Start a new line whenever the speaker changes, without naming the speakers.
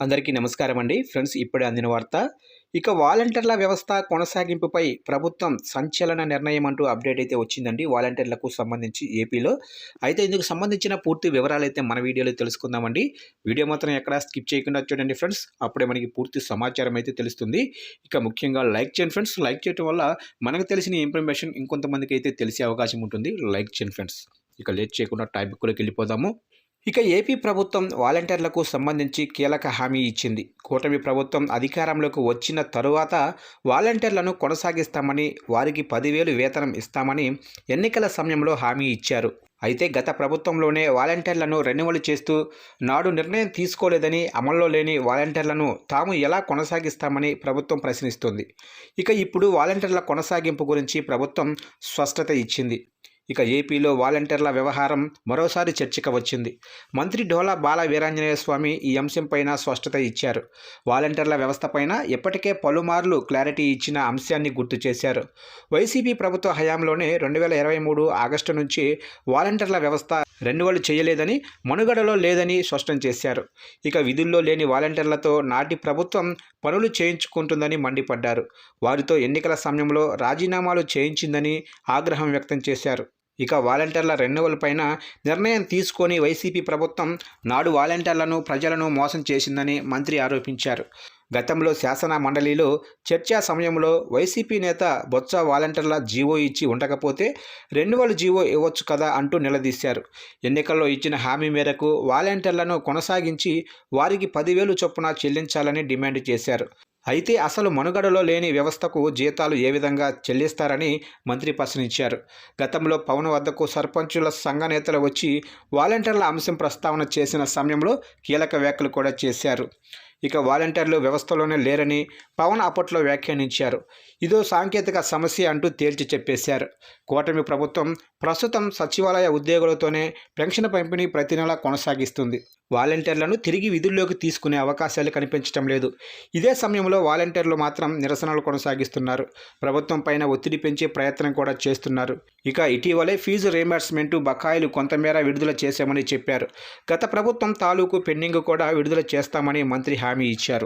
అందరికీ నమస్కారం అండి. ఫ్రెండ్స్ ఇప్పుడే అందిన వార్త. ఇక వాలంటీర్ల వ్యవస్థ కొనసాగింపుపై ప్రభుత్వం సంచలన నిర్ణయం అంటూ అప్డేట్ అయితే వచ్చిందండి వాలంటీర్లకు సంబంధించి ఏపీలో. అయితే ఇందుకు సంబంధించిన పూర్తి వివరాలు అయితే మన వీడియోలో తెలుసుకుందామండి. వీడియో మాత్రం ఎక్కడా స్కిప్ చేయకుండా చూడండి ఫ్రెండ్స్. అప్పుడే మనకి పూర్తి సమాచారం అయితే తెలుస్తుంది. ఇక ముఖ్యంగా లైక్ చేయండి ఫ్రెండ్స్. లైక్ చేయడం వల్ల మనకు తెలిసిన ఇన్ఫర్మేషన్ ఇంకొంతమందికి అయితే తెలిసే అవకాశం ఉంటుంది. లైక్ చేయండి ఫ్రెండ్స్. ఇక లేట్ చేయకుండా టాపిక్లోకి వెళ్ళిపోదాము. ఇక ఏపీ ప్రభుత్వం వాలంటీర్లకు సంబంధించి కీలక హామీ ఇచ్చింది. కూటమి ప్రభుత్వం అధికారంలోకి వచ్చిన తరువాత వాలంటీర్లను కొనసాగిస్తామని వారికి పదివేలు వేతనం ఇస్తామని ఎన్నికల సమయంలో హామీ ఇచ్చారు. అయితే గత ప్రభుత్వంలోనే వాలంటీర్లను రెన్యువల్ చేస్తూ నాడు నిర్ణయం తీసుకోలేదని అమల్లో లేని వాలంటీర్లను తాము ఎలా కొనసాగిస్తామని ప్రభుత్వం ప్రశ్నిస్తుంది. ఇక ఇప్పుడు వాలంటీర్ల కొనసాగింపు గురించి ప్రభుత్వం స్పష్టత ఇచ్చింది. ఇక ఏపీలో వాలంటీర్ల వ్యవహారం మరోసారి చర్చకు వచ్చింది. మంత్రి డోలా బాల వీరాంజనేయ స్వామి ఈ అంశంపైన స్పష్టత ఇచ్చారు. వాలంటీర్ల వ్యవస్థపైన ఇప్పటికే పలుమార్లు క్లారిటీ ఇచ్చిన అంశాన్ని గుర్తు చేశారు. వైసీపీ ప్రభుత్వ హయాంలోనే రెండు వేల ఇరవై మూడు ఆగస్టు నుంచి వాలంటీర్ల వ్యవస్థ రెన్యువల్ చేయలేదని మనుగడలో లేదని స్పష్టం చేశారు. ఇక విధుల్లో లేని వాలంటీర్లతో నాటి ప్రభుత్వం పనులు చేయించుకుంటుందని మండిపడ్డారు. వారితో ఎన్నికల సమయంలో రాజీనామాలు చేయించిందని ఆగ్రహం వ్యక్తం చేశారు. ఇక వాలంటీర్ల రెన్యువల్ పైన నిర్ణయం తీసుకొని వైసీపీ ప్రభుత్వం నాడు వాలంటీర్లను ప్రజలను మోసం చేసిందని మంత్రి ఆరోపించారు. గతంలో శాసన మండలిలో చర్చా సమయంలో వైసీపీ నేత బొత్స వాలంటీర్ల జీవో ఇచ్చి ఉండకపోతే రెన్యువల్ జీవో ఇవ్వచ్చు కదా అంటూ నిలదీశారు. ఎన్నికల్లో ఇచ్చిన హామీ మేరకు వాలంటీర్లను కొనసాగించి వారికి పదివేలు చొప్పున చెల్లించాలని డిమాండ్ చేశారు. అయితే అసలు మనుగడలో లేని వ్యవస్థకు జీతాలు ఏ విధంగా చెల్లిస్తారని మంత్రి ప్రశ్నించారు. గతంలో పవన్ వద్దకు సర్పంచుల సంఘ నేతలు వచ్చి వాలంటీర్ల అంశం ప్రస్తావన చేసిన సమయంలో కీలక వ్యాఖ్యలు కూడా చేశారు. ఇక వాలంటీర్లు వ్యవస్థలోనే లేరని పవన్ అప్పట్లో వ్యాఖ్యానించారు. ఇదో సాంకేతిక సమస్య అంటూ తేల్చి చెప్పేశారు. కూటమి ప్రభుత్వం ప్రస్తుతం సచివాలయ ఉద్యోగులతోనే పెన్షన్ పంపిణీ ప్రతి నెల కొనసాగిస్తుంది. వాలంటీర్లను తిరిగి విధుల్లోకి తీసుకునే అవకాశాలు కనిపించడం లేదు. ఇదే సమయంలో వాలంటీర్లు మాత్రం నిరసనలు కొనసాగిస్తున్నారు. ప్రభుత్వం పైన ఒత్తిడి పెంచే ప్రయత్నం కూడా చేస్తున్నారు. ఇక ఇటీవలే ఫీజు రీంబర్స్మెంట్ బకాయిలు కొంతమేర విడుదల చేశామని చెప్పారు. గత ప్రభుత్వం తాలూకు పెండింగ్ కూడా విడుదల చేస్తామని మంత్రి హామీ ఇచ్చారు.